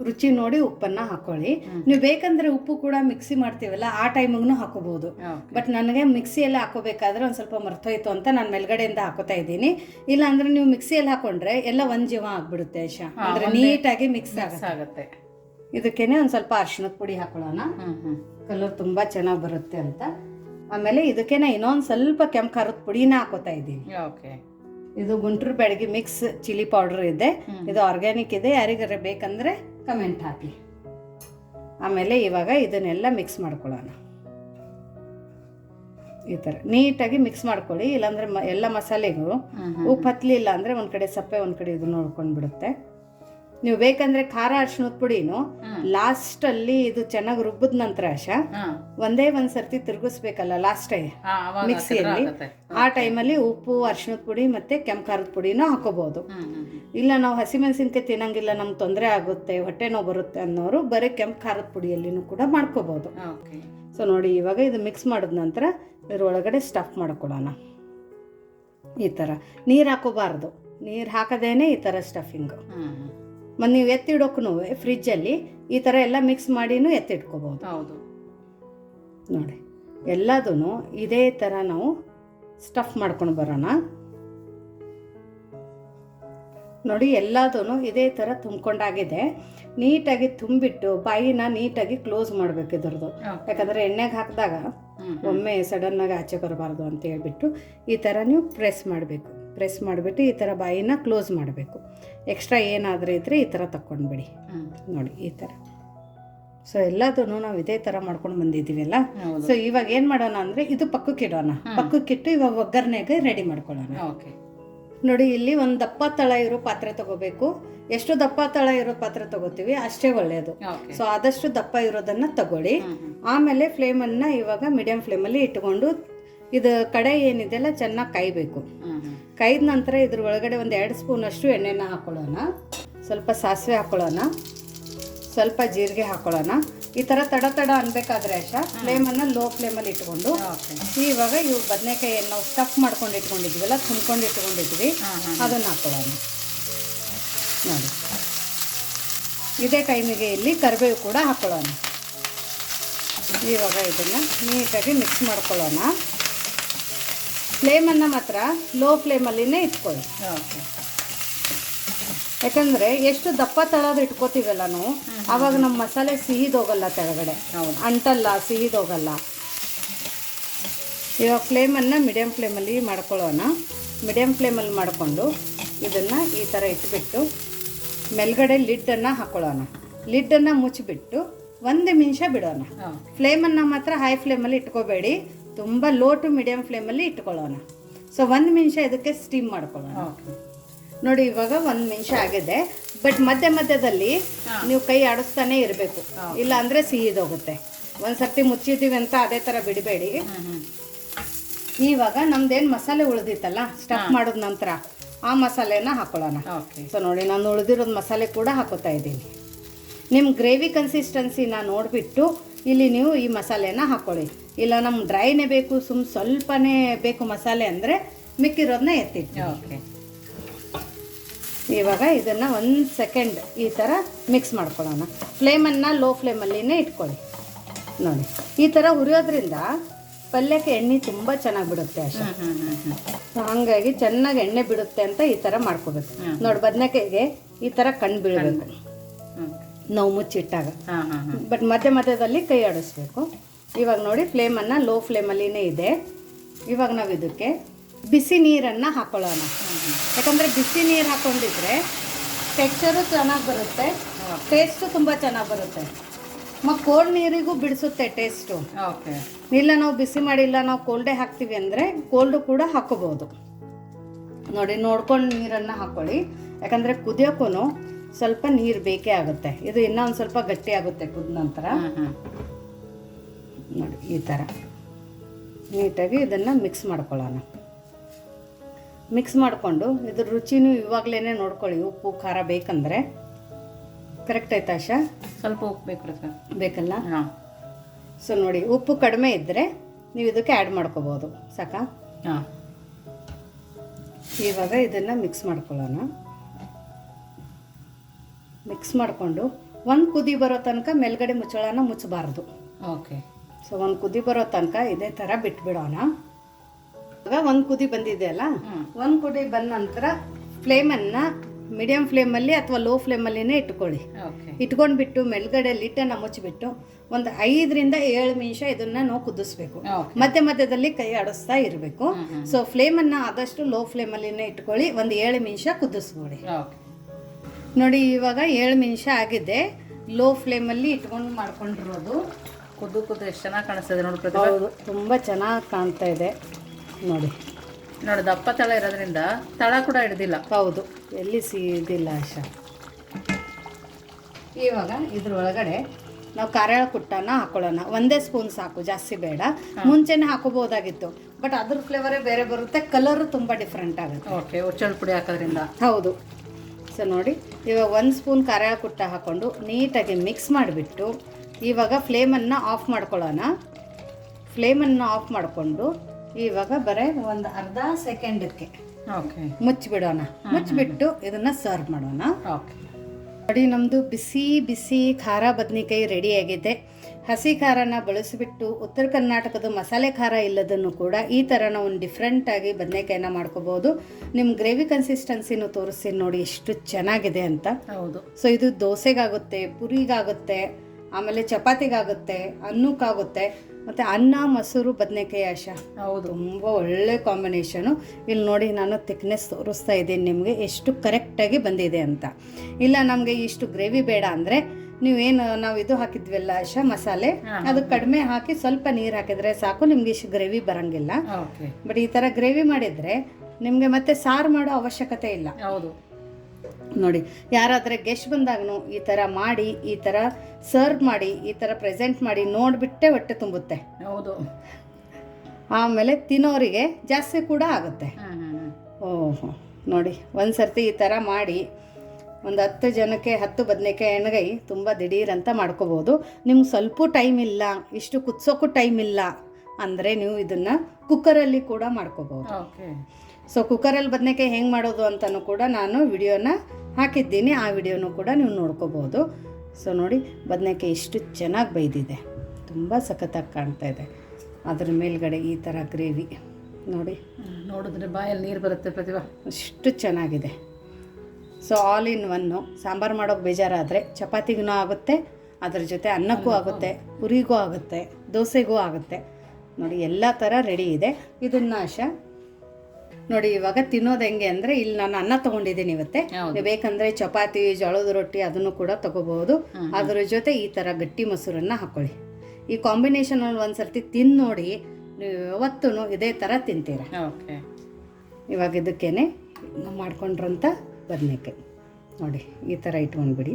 ರುಚಿ ನೋಡಿ ಉಪ್ಪನ್ನ ಹಾಕೊಳ್ಳಿ. ನೀವು ಬೇಕಂದ್ರೆ ಉಪ್ಪು ಕೂಡ ಮಿಕ್ಸಿ ಮಾಡ್ತೀವಲ್ಲ ಆ ಟೈಮಿಗೂ ಹಾಕೋಬಹುದು ಬಟ್ ನನಗೆ ಮಿಕ್ಸಿಯಲ್ಲಿ ಹಾಕೋಬೇಕಾದ್ರೆ ಒಂದು ಸ್ವಲ್ಪ ಮರ್ತೋಯ್ತು ಅಂತ ನಾನು ಮೇಲ್ಗಡೆಯಿಂದ ಹಾಕೋತಾ ಇದ್ದೀನಿ. ಇಲ್ಲ ಅಂದ್ರೆ ನೀವು ಮಿಕ್ಸಿಯಲ್ಲಿ ಹಾಕೊಂಡ್ರೆ ಎಲ್ಲ ಒಂದ್ ಜೀವ ಆಗ್ಬಿಡುತ್ತೆ ಹಾ, ಅಂದ್ರೆ ನೀಟಾಗಿ ಮಿಕ್ಸ್ ಆಗುತ್ತೆ. ಇದಕ್ಕೇನೆ ಒಂದು ಸ್ವಲ್ಪ ಅರ್ಶಿನದ ಪುಡಿ ಹಾಕೊಳ್ಳೋಣ. ಕಲರ್ ತುಂಬಾ ಚೆನ್ನಾಗಿ ಬರುತ್ತೆ ಅಂತ. ಆಮೇಲೆ ಇದಕ್ಕೇನೆ ಇನ್ನೊಂದು ಸ್ವಲ್ಪ ಕೆಂಪು ಖಾರದ ಪುಡಿನ ಹಾಕೋತಾ ಇದ್ದೀನಿ. ಓಕೆ ಇದು ಗುಂಟೂರು ಬೆಳಗ್ಗೆ ಮಿಕ್ಸ್ ಚಿಲ್ಲಿ ಪೌಡರ್ ಇದೆ. ಇದು ಆರ್ಗ್ಯಾನಿಕ್ ಇದೆ. ಯಾರಿಗಾರ ಬೇಕಂದ್ರೆ ಕಮೆಂಟ್ ಹಾಕಿ. ಆಮೇಲೆ ಇವಾಗ ಇದನ್ನೆಲ್ಲ ಮಿಕ್ಸ್ ಮಾಡ್ಕೊಳ್ಳೋಣ. ಈ ಥರ ನೀಟಾಗಿ ಮಿಕ್ಸ್ ಮಾಡ್ಕೊಳ್ಳಿ ಇಲ್ಲಾಂದ್ರೆ ಮ ಎಲ್ಲ ಮಸಾಲೆಗೂ ಉಪ್ಪು ಹತ್ತಲಿಲ್ಲ ಅಂದರೆ ಒಂದು ಕಡೆ ಸಪ್ಪೆ ಒಂದು ಕಡೆ ಇದು ನೋಡ್ಕೊಂಡು ಬಿಡುತ್ತೆ ನೀವು ಬೇಕಂದ್ರೆ ಖಾರ ಅರ್ಶಿಣದ ಪುಡಿನು ಲಾಸ್ಟ್ ಅಲ್ಲಿ ಇದು ಚೆನ್ನಾಗಿ ರುಬ್ಬಿದ ನಂತರ ಆಶಾ ಒಂದೇ ಒಂದು ಸರ್ತಿ ತಿರುಗಿಸ್ಬೇಕಲ್ಲ ಲಾಸ್ಟ್ ಮಿಕ್ಸಿಯಲ್ಲಿ? ಆ ಟೈಮಲ್ಲಿ ಉಪ್ಪು ಅರ್ಶಿಣದ ಪುಡಿ ಮತ್ತೆ ಕೆಂಪು ಖಾರದ ಪುಡಿನೂ ಹ್ಮ್ ಇಲ್ಲ ನಾವು ಹಸಿಮೆಣಸಿನ್ಕಾಯಿ ತಿನ್ನಂಗಿಲ್ಲ ನಮ್ಗೆ ತೊಂದರೆ ಆಗುತ್ತೆ ಹೊಟ್ಟೆ ನೋವು ಬರುತ್ತೆ ಅನ್ನೋರು ಬರೀ ಕೆಂಪು ಖಾರದ ಪುಡಿಯಲ್ಲಿನೂ ಕೂಡ ಮಾಡ್ಕೋಬಹುದು ಸೊ ನೋಡಿ ಇವಾಗ ಇದು ಮಿಕ್ಸ್ ಮಾಡಿದ ನಂತರ ಇದ್ರೊಳಗಡೆ ಸ್ಟಫ್ ಮಾಡ್ಕೊಳ್ಳೋಣ. ಈ ಥರ ನೀರು ಹಾಕೋಬಾರ್ದು. ನೀರು ಹಾಕದೇನೆ ಈ ಥರ ಸ್ಟಫಿಂಗು ಮತ್ತು ನೀವು ಎತ್ತಿಡೋಕ್ಕೂ ಫ್ರಿಜ್ಜಲ್ಲಿ ಈ ಥರ ಎಲ್ಲ ಮಿಕ್ಸ್ ಮಾಡಿನೂ ಎತ್ತಿಟ್ಕೋಬೋದು. ಹೌದು. ನೋಡಿ ಎಲ್ಲದೂ ಇದೇ ಥರ ನಾವು ಸ್ಟಫ್ ಮಾಡ್ಕೊಂಡು ಬರೋಣ. ನೋಡಿ ಎಲ್ಲದೂ ಇದೇ ಥರ ತುಂಬ್ಕೊಂಡಾಗಿದೆ. ನೀಟಾಗಿ ತುಂಬಿಟ್ಟು ಬಾಯಿನ ನೀಟಾಗಿ ಕ್ಲೋಸ್ ಮಾಡಬೇಕು ಇದ್ರದ್ದು. ಯಾಕಂದರೆ ಎಣ್ಣೆಗೆ ಹಾಕಿದಾಗ ಒಮ್ಮೆ ಸಡನ್ನಾಗಿ ಆಚೆ ಬರಬಾರ್ದು ಅಂತ ಹೇಳ್ಬಿಟ್ಟು ಈ ಥರ ನೀವು ಪ್ರೆಸ್ ಮಾಡಬೇಕು. ಪ್ರೆಸ್ ಮಾಡಿಬಿಟ್ಟು ಈ ಥರ ಬಾಯಿನ ಕ್ಲೋಸ್ ಮಾಡಬೇಕು. ಎಕ್ಸ್ಟ್ರಾ ಏನಾದರೂ ಇದ್ದರೆ ಈ ಥರ ತಕ್ಕೊಂಡ್ಬಿಡಿ ನೋಡಿ ಈ ಥರ. ಸೊ ಎಲ್ಲದೂ ನಾವು ಇದೇ ಥರ ಮಾಡ್ಕೊಂಡು ಬಂದಿದ್ದೀವಲ್ಲ? ಸೊ ಇವಾಗ ಏನು ಮಾಡೋಣ ಅಂದರೆ ಇದು ಪಕ್ಕಕ್ಕೆ ಇಡೋಣ. ಪಕ್ಕಕ್ಕಿಟ್ಟು ಇವಾಗ ಒಗ್ಗರಣೆಗೆ ರೆಡಿ ಮಾಡ್ಕೊಳ್ಳೋಣ. ಓಕೆ. ನೋಡಿ ಇಲ್ಲಿ ಒಂದು ದಪ್ಪ ತಳ ಇರೋ ಪಾತ್ರೆ ತಗೋಬೇಕು. ಎಷ್ಟು ದಪ್ಪ ತಳ ಇರೋ ಪಾತ್ರೆ ತಗೋತೀವಿ ಅಷ್ಟೇ ಒಳ್ಳೆಯದು ಸೊ ಆದಷ್ಟು ದಪ್ಪ ಇರೋದನ್ನು ತಗೊಳ್ಳಿ. ಆಮೇಲೆ ಫ್ಲೇಮನ್ನು ಇವಾಗ ಮೀಡಿಯಂ ಫ್ಲೇಮಲ್ಲಿ ಇಟ್ಕೊಂಡು ಇದು ಕಡೆ ಏನಿದೆಲ್ಲ ಚೆನ್ನಾಗಿ ಕಾಯಬೇಕು. ಕಾಯ್ದ ನಂತರ ಇದ್ರ ಒಳಗಡೆ ಒಂದು ಎರಡು ಸ್ಪೂನಷ್ಟು ಎಣ್ಣೆನ ಹಾಕೊಳ್ಳೋಣ. ಸ್ವಲ್ಪ ಸಾಸಿವೆ ಹಾಕೊಳ್ಳೋಣ. ಸ್ವಲ್ಪ ಜೀರಿಗೆ ಹಾಕೊಳ್ಳೋಣ. ಈ ಥರ ತಡ ತಡ ಅನ್ಬೇಕಾದ್ರೆ ಅಷ್ಟ ಫ್ಲೇಮನ್ನು ಲೋ ಫ್ಲೇಮಲ್ಲಿ ಇಟ್ಕೊಂಡು. ಇವಾಗ ಇವು ಬದನೆಕಾಯಿಯನ್ನು ನಾವು ಸ್ಟಫ್ ಮಾಡ್ಕೊಂಡು ಇಟ್ಕೊಂಡಿದ್ವಲ್ಲ ತುಂಬ್ಕೊಂಡು ಇಟ್ಕೊಂಡಿದ್ವಿ. ಅದನ್ನು ಹಾಕೊಳ್ಳೋಣ. ನೋಡಿ. ಇದೇ ಟೈಮಿಗೆ ಇಲ್ಲಿ ಕರಿಬೇವು ಕೂಡ ಹಾಕೊಳ್ಳೋಣ. ಇವಾಗ ಇದನ್ನು ನೀಟಾಗಿ ಮಿಕ್ಸ್ ಮಾಡ್ಕೊಳ್ಳೋಣ. ಫ್ಲೇಮನ್ನು ಮಾತ್ರ ಲೋ ಫ್ಲೇಮಲ್ಲಿನೇ ಇಟ್ಕೊಳ್ಳಿ. ಓಕೆ. ಯಾಕಂದರೆ ಎಷ್ಟು ದಪ್ಪ ತಳದ ಇಟ್ಕೋತೀವಲ್ಲ ನಾವು ಆವಾಗ ನಮ್ಮ ಮಸಾಲೆ ಸಿಹಿದೋಗಲ್ಲ ಕೆಳಗಡೆ. ಅಂಟಲ್ಲ ಸಿಹಿದೋಗಲ್ಲ. ಇವಾಗ ಫ್ಲೇಮನ್ನು ಮೀಡಿಯಮ್ ಫ್ಲೇಮಲ್ಲಿ ಮಾಡ್ಕೊಳ್ಳೋಣ. ಮೀಡಿಯಮ್ ಫ್ಲೇಮಲ್ಲಿ ಮಾಡಿಕೊಂಡು ಇದನ್ನು ಈ ಥರ ಇಟ್ಬಿಟ್ಟು ಮೇಲ್ಗಡೆ ಲಿಡ್ಡನ್ನು ಹಾಕೊಳ್ಳೋಣ. ಲಿಡ್ಡನ್ನು ಮುಚ್ಚಿಬಿಟ್ಟು ಒಂದು ನಿಮಿಷ ಬಿಡೋಣ. ಫ್ಲೇಮ್ ಫ್ಲೇಮನ್ನು ಮಾತ್ರ ಹೈ ಫ್ಲೇಮಲ್ಲಿ ಇಟ್ಕೋಬೇಡಿ. ತುಂಬ ಲೋ ಟು ಮೀಡಿಯಮ್ ಫ್ಲೇಮಲ್ಲಿ ಇಟ್ಕೊಳ್ಳೋಣ. ಸೊ ಒಂದು ನಿಮಿಷ ಇದಕ್ಕೆ ಸ್ಟೀಮ್ ಮಾಡ್ಕೊಳ್ಳೋಣ. ನೋಡಿ ಇವಾಗ ಒಂದು ನಿಮಿಷ ಆಗಿದೆ. ಬಟ್ ಮಧ್ಯ ಮಧ್ಯದಲ್ಲಿ ನೀವು ಕೈ ಆಡಿಸ್ತಾನೆ ಇರಬೇಕು. ಇಲ್ಲ ಅಂದರೆ ಸಿಹಿದೋಗುತ್ತೆ ಒಂದು ಸರ್ತಿ ಮುಚ್ಚಿದ್ದೀವಿ ಅಂತ ಅದೇ ಥರ ಬಿಡಬೇಡಿ. ಇವಾಗ ನಮ್ದೇನು ಮಸಾಲೆ ಉಳಿದಿತ್ತಲ್ಲ ಸ್ಟಫ್ ಮಾಡಿದ ನಂತರ ಆ ಮಸಾಲೆನ ಹಾಕೊಳ್ಳೋಣ. ಸೊ ನೋಡಿ ನಾನು ಉಳಿದಿರೋದು ಮಸಾಲೆ ಕೂಡ ಹಾಕೋತಾ ಇದ್ದೀನಿ. ನಿಮ್ಮ ಗ್ರೇವಿ ಕನ್ಸಿಸ್ಟೆನ್ಸಿನ ನೋಡಿಬಿಟ್ಟು ಇಲ್ಲಿ ನೀವು ಈ ಮಸಾಲೆನ ಹಾಕ್ಕೊಳ್ಳಿ ಇಲ್ಲ ನಮ್ಮ ಡ್ರೈನೇ ಬೇಕು ಸುಮ್ ಸ್ವಲ್ಪನೇ ಬೇಕು ಮಸಾಲೆ ಅಂದರೆ ಮಿಕ್ಕಿರೋದನ್ನ ಎತ್ತಿಟ್ಟು ಓಕೆ. ಇವಾಗ ಇದನ್ನು ಒಂದು ಸೆಕೆಂಡ್ ಈ ಥರ ಮಿಕ್ಸ್ ಮಾಡ್ಕೊಳ್ಳೋಣ. ಫ್ಲೇಮನ್ನು ಲೋ ಫ್ಲೇಮಲ್ಲಿನೇ ಇಟ್ಕೊಳ್ಳಿ. ನೋಡಿ ಈ ಥರ ಹುರಿಯೋದ್ರಿಂದ ಪಲ್ಯಕ್ಕೆ ಎಣ್ಣೆ ತುಂಬ ಚೆನ್ನಾಗಿ ಬಿಡುತ್ತೆ ಅಷ್ಟೇ ಹಾಗಾಗಿ ಚೆನ್ನಾಗಿ ಎಣ್ಣೆ ಬಿಡುತ್ತೆ ಅಂತ ಈ ಥರ ಮಾಡ್ಕೋಬೇಕು. ನೋಡಿ ಬದನೆಕಾಯಿಗೆ ಈ ಥರ ಕಣ್ಣು ಬೀಳಬೇಕು. ನಾವು ಮುಚ್ಚಿಟ್ಟಾಗ. ಹಾಂ ಹಾಂ ಹಾಂ. ಬಟ್ ಮಧ್ಯ ಮಧ್ಯದಲ್ಲಿ ಕೈ ಆಡಿಸ್ಬೇಕು. ಇವಾಗ ನೋಡಿ ಫ್ಲೇಮನ್ನು ಲೋ ಫ್ಲೇಮಲ್ಲಿನೇ ಇದೆ. ಇವಾಗ ನಾವು ಇದಕ್ಕೆ ಬಿಸಿ ನೀರನ್ನು ಹಾಕೊಳ್ಳೋಣ. ಯಾಕಂದರೆ ಬಿಸಿ ನೀರು ಹಾಕೊಂಡಿದ್ರೆ ಟೆಕ್ಸ್ಚರು ಚೆನ್ನಾಗಿ ಬರುತ್ತೆ. ಟೇಸ್ಟು ತುಂಬ ಚೆನ್ನಾಗಿ ಬರುತ್ತೆ. ಮತ್ತು ಕೋಲ್ಡ್ ನೀರಿಗೂ ಬಿಡಿಸುತ್ತೆ ಟೇಸ್ಟು ಓಕೆ ಇಲ್ಲ ನಾವು ಬಿಸಿ ಮಾಡಿಲ್ಲ ನಾವು ಕೋಲ್ಡೇ ಹಾಕ್ತೀವಿ ಅಂದರೆ ಕೋಲ್ಡು ಕೂಡ ಹಾಕೋಬೋದು. ನೋಡಿ ನೋಡ್ಕೊಂಡು ನೀರನ್ನು ಹಾಕ್ಕೊಳ್ಳಿ ಯಾಕಂದರೆ ಕುದಿಯೋಕ್ಕೂ ಸ್ವಲ್ಪ ನೀರು ಬೇಕೇ ಆಗುತ್ತೆ. ಇದು ಇನ್ನೂ ಒಂದು ಸ್ವಲ್ಪ ಗಟ್ಟಿ ಆಗುತ್ತೆ ಕುದ ನಂತರ. ನೋಡಿ ಈ ಥರ ನೀಟಾಗಿ ಇದನ್ನು ಮಿಕ್ಸ್ ಮಾಡ್ಕೊಳ್ಳೋಣ. ಮಿಕ್ಸ್ ಮಾಡಿಕೊಂಡು ಇದ್ರ ರುಚಿನೂ ಇವಾಗಲೇ ನೋಡ್ಕೊಳ್ಳಿ. ಉಪ್ಪು ಖಾರ ಬೇಕಂದ್ರೆ. ಕರೆಕ್ಟ್ ಆಯ್ತಾ ಆಶಾ? ಸ್ವಲ್ಪ ಉಪ್ಪು ಬೇಕು ಬೇಕಲ್ಲ? ಹಾಂ. ಸೊ ನೋಡಿ ಉಪ್ಪು ಕಡಿಮೆ ಇದ್ದರೆ ನೀವು ಇದಕ್ಕೆ ಆ್ಯಡ್ ಮಾಡ್ಕೋಬೋದು. ಸಾಕಾ? ಹಾಂ. ಇವಾಗ ಇದನ್ನು ಮಿಕ್ಸ್ ಮಾಡ್ಕೊಳ್ಳೋಣ. ಮಿಕ್ಸ್ ಮಾಡಿಕೊಂಡು ಒಂದು ಕುದಿ ಬರೋ ತನಕ ಮೇಲ್ಗಡೆ ಮುಚ್ಚಳನ ಮುಚ್ಚಬಾರ್ದು. ಓಕೆ ಸೊ ಒಂದು ಕುದಿ ಬರೋ ತನಕ ಇದೇ ಥರ ಬಿಟ್ಬಿಡೋಣ. ಇವಾಗ ಒಂದು ಕುದಿ ಬಂದಿದೆ ಅಲ್ಲ? ಒಂದು ಕುದಿ ಬಂದ ನಂತರ ಫ್ಲೇಮನ್ನು ಮೀಡಿಯಮ್ ಫ್ಲೇಮಲ್ಲಿ ಅಥವಾ ಲೋ ಫ್ಲೇಮಲ್ಲಿನೇ ಇಟ್ಕೊಳ್ಳಿ. ಇಟ್ಕೊಂಡ್ಬಿಟ್ಟು ಮೇಲ್ಗಡೆ ಲಿಟ್ಟನ್ನು ಮುಚ್ಚಿಬಿಟ್ಟು ಒಂದು ಐದರಿಂದ ಏಳು ನಿಮಿಷ ಇದನ್ನು ನಾವು ಕುದಿಸ್ಬೇಕು. ಮಧ್ಯ ಮಧ್ಯದಲ್ಲಿ ಕೈ ಆಡಿಸ್ತಾ ಇರಬೇಕು. ಸೊ ಫ್ಲೇಮನ್ನು ಆದಷ್ಟು ಲೋ ಫ್ಲೇಮಲ್ಲಿನೇ ಇಟ್ಕೊಳ್ಳಿ. ಒಂದು ಏಳು ನಿಮಿಷ ಕುದಿಸ್ಕೊಳ್ಳಿ. ಓಕೆ ನೋಡಿ ಇವಾಗ ಏಳು ನಿಮಿಷ ಆಗಿದೆ. ಲೋ ಫ್ಲೇಮಲ್ಲಿ ಇಟ್ಕೊಂಡು ಮಾಡ್ಕೊಂಡಿರೋದು. ಕುದ್ದು ಕುದ್ದು ಎಷ್ಟು ಚೆನ್ನಾಗಿ ಕಾಣಿಸ್ತದೆ ನೋಡಿ ಪ್ರತಿಭಾ. ಹೌದು ತುಂಬ ಚೆನ್ನಾಗಿ ಕಾಣ್ತಾ ಇದೆ. ನೋಡಿ. ನೋಡಿ ದಪ್ಪ ತಳ ಇರೋದ್ರಿಂದ ತಳ ಕೂಡ ಹಿಡ್ದಿಲ್ಲ. ಹೌದು ಎಲ್ಲಿ ಸಿದಿಲ್ಲ ಆಶ. ಇವಾಗ ಇದ್ರ ಒಳಗಡೆ ನಾವು ಕಾರ್ಯಾಳ ಕುಟ್ಟನ ಹಾಕೊಳ್ಳೋಣ. ಒಂದೇ ಸ್ಪೂನ್ ಸಾಕು ಜಾಸ್ತಿ ಬೇಡ. ಮುಂಚೆನೇ ಹಾಕೋಬಹುದಾಗಿತ್ತು. ಬಟ್ ಅದ್ರ ಫ್ಲೇವರೇ ಬೇರೆ ಬರುತ್ತೆ ಕಲರು ತುಂಬ ಡಿಫ್ರೆಂಟ್ ಆಗುತ್ತೆ. ಓಕೆ ಉಚ್ಚಳ ಪುಡಿ ಹಾಕೋದ್ರಿಂದ. ಹೌದು. ಸೊ ನೋಡಿ ಇವಾಗ ಒಂದು ಸ್ಪೂನ್ ಖಾರ ಕುಟ್ಟ ಹಾಕ್ಕೊಂಡು ನೀಟಾಗಿ ಮಿಕ್ಸ್ ಮಾಡಿಬಿಟ್ಟು ಇವಾಗ ಫ್ಲೇಮನ್ನು ಆಫ್ ಮಾಡ್ಕೊಳ್ಳೋಣ. ಫ್ಲೇಮನ್ನು ಆಫ್ ಮಾಡಿಕೊಂಡು ಇವಾಗ ಬರೀ ಒಂದು ಅರ್ಧ ಸೆಕೆಂಡಕ್ಕೆ ಓಕೆ ಮುಚ್ಚಿಬಿಡೋಣ. ಮುಚ್ಚಿಬಿಟ್ಟು ಇದನ್ನು ಸರ್ವ್ ಮಾಡೋಣ. ಓಕೆ ನೋಡಿ ನಮ್ಮದು ಬಿಸಿ ಬಿಸಿ ಖಾರ ಬದ್ನಿಕಾಯಿ ರೆಡಿಯಾಗಿದೆ ಹಸಿ ಖಾರನ ಬಳಸಿಬಿಟ್ಟು ಉತ್ತರ ಕರ್ನಾಟಕದ ಮಸಾಲೆ ಖಾರ ಇಲ್ಲದನ್ನು ಕೂಡ ಈ ಥರ ನಾವು ಒಂದು ಡಿಫ್ರೆಂಟಾಗಿ ಬದನೆಕಾಯಿನ ಮಾಡ್ಕೋಬೋದು. ನಿಮ್ಮ ಗ್ರೇವಿ ಕನ್ಸಿಸ್ಟೆನ್ಸಿನೂ ತೋರಿಸ್ತೀನಿ ನೋಡಿ ಎಷ್ಟು ಚೆನ್ನಾಗಿದೆ ಅಂತ. ಹೌದು. ಸೊ ಇದು ದೋಸೆಗಾಗುತ್ತೆ ಪುರಿಗಾಗುತ್ತೆ ಆಮೇಲೆ ಚಪಾತಿಗಾಗುತ್ತೆ ಅನ್ನಕ್ಕಾಗುತ್ತೆ ಮತ್ತು ಅನ್ನ ಮೊಸರು ಬದನೆಕಾಯಿ ಆಶ. ಹೌದು. ತುಂಬ ಒಳ್ಳೆ ಕಾಂಬಿನೇಷನು ಇಲ್ಲಿ ನೋಡಿ ನಾನು ತಿಕ್ನೆಸ್ ತೋರಿಸ್ತಾ ಇದ್ದೀನಿ ನಿಮಗೆ ಎಷ್ಟು ಕರೆಕ್ಟಾಗಿ ಬಂದಿದೆ ಅಂತ. ಇಲ್ಲ ನಮಗೆ ಇಷ್ಟು ಗ್ರೇವಿ ಬೇಡ ಅಂದರೆ ನೀವೇನು ನಾವು ಇದು ಹಾಕಿದ್ವಲ್ಲ ಆಶಾ ಮಸಾಲೆ ಅದು ಕಡಿಮೆ ಹಾಕಿ ಸ್ವಲ್ಪ ನೀರು ಹಾಕಿದ್ರೆ ಸಾಕು ನಿಮ್ಗೆ ಇಷ್ಟು ಗ್ರೇವಿ ಬರಂಗಿಲ್ಲ. ಬಟ್ ಈ ತರ ಗ್ರೇವಿ ಮಾಡಿದ್ರೆ ನಿಮಗೆ ಮತ್ತೆ ಸಾರು ಮಾಡೋ ಅವಶ್ಯಕತೆ ಇಲ್ಲ. ಹೌದು. ನೋಡಿ ಯಾರಾದ್ರೆ ಗೆಸ್ಟ್ ಬಂದಾಗನು ಈ ಥರ ಮಾಡಿ ಈ ಥರ ಸರ್ವ್ ಮಾಡಿ ಈ ಥರ ಪ್ರೆಸೆಂಟ್ ಮಾಡಿ ನೋಡಿಬಿಟ್ಟೆ ಹೊಟ್ಟೆ ತುಂಬುತ್ತೆ. ಹೌದು. ಆಮೇಲೆ ತಿನ್ನೋರಿಗೆ ಜಾಸ್ತಿ ಕೂಡ ಆಗುತ್ತೆ. ಓಹೋ ನೋಡಿ ಒಂದು ಸರ್ತಿ ಈ ಥರ ಮಾಡಿ ಒಂದು ಹತ್ತು ಜನಕ್ಕೆ ಹತ್ತು ಬದನೆಕಾಯಿ ಎಣ್ಗಾಯಿ ತುಂಬ ದಿಢೀರಂತ ಅಂತ ಮಾಡ್ಕೋಬೋದು. ನಿಮ್ಗೆ ಸ್ವಲ್ಪ ಟೈಮ್ ಇಲ್ಲ ಇಷ್ಟು ಕುದಿಸೋಕ್ಕೂ ಟೈಮ್ ಇಲ್ಲ ಅಂದರೆ ನೀವು ಇದನ್ನು ಕುಕ್ಕರಲ್ಲಿ ಕೂಡ ಮಾಡ್ಕೋಬೋದು. ಓಕೆ. ಸೊ ಕುಕ್ಕರಲ್ಲಿ ಬದನೆಕಾಯಿ ಹೆಂಗೆ ಮಾಡೋದು ಅಂತಲೂ ಕೂಡ ನಾನು ವಿಡಿಯೋನ ಹಾಕಿದ್ದೀನಿ ಆ ವಿಡಿಯೋನು ಕೂಡ ನೀವು ನೋಡ್ಕೋಬೋದು. ಸೊ ನೋಡಿ ಬದನೆಕಾಯಿ ಎಷ್ಟು ಚೆನ್ನಾಗಿ ಬೈದಿದೆ ತುಂಬ ಸಖತ್ತಾಗಿ ಕಾಣ್ತಾ ಇದೆ. ಅದ್ರ ಮೇಲ್ಗಡೆ ಈ ಥರ ಗ್ರೇವಿ. ನೋಡಿ. ನೋಡಿದ್ರೆ ಬಾಯಲ್ಲಿ ನೀರು ಬರುತ್ತೆ ಪ್ರತಿಭಾ. ಅಷ್ಟು ಚೆನ್ನಾಗಿದೆ. So all in one sambar ಮಾಡೋಕ್ಕೆ ಬೇಜಾರಾದರೆ ಚಪಾತಿಗೂ ಆಗುತ್ತೆ ಅದ್ರ ಜೊತೆ ಅನ್ನಕ್ಕೂ ಆಗುತ್ತೆ ಪುರಿಗೂ ಆಗುತ್ತೆ ದೋಸೆಗೂ ಆಗುತ್ತೆ. ನೋಡಿ ಎಲ್ಲ ಥರ ರೆಡಿ ಇದೆ. ಇದನ್ನು ಆಶಾ ನೋಡಿ ಇವಾಗ ತಿನ್ನೋದು ಹೆಂಗೆ ಅಂದರೆ ಇಲ್ಲಿ ನಾನು ಅನ್ನ ತೊಗೊಂಡಿದ್ದೀನಿ ಇವತ್ತೆ. ಬೇಕಂದರೆ ಚಪಾತಿ ಜೋಳದ ರೊಟ್ಟಿ ಅದನ್ನು ಕೂಡ ತಗೋಬಹುದು. ಅದರ ಜೊತೆ ಈ ಥರ ಗಟ್ಟಿ ಮೊಸರನ್ನು ಹಾಕ್ಕೊಳ್ಳಿ ಈ ಕಾಂಬಿನೇಷನಲ್ಲಿ ಒಂದು ಸರ್ತಿ ತಿಂದು ನೋಡಿ ನೀವು ಯಾವತ್ತೂ ಇದೇ ಥರ ತಿಂತೀರ. ಓಕೆ. ಇವಾಗ ಇದಕ್ಕೇನೆ ನಾವು ಮಾಡ್ಕೊಂಡ್ರಂಥ ಬದನೆಕಾಯಿ. ನೋಡಿ ಈ ಥರ ಇಟ್ಕೊಂಡ್ಬಿಡಿ.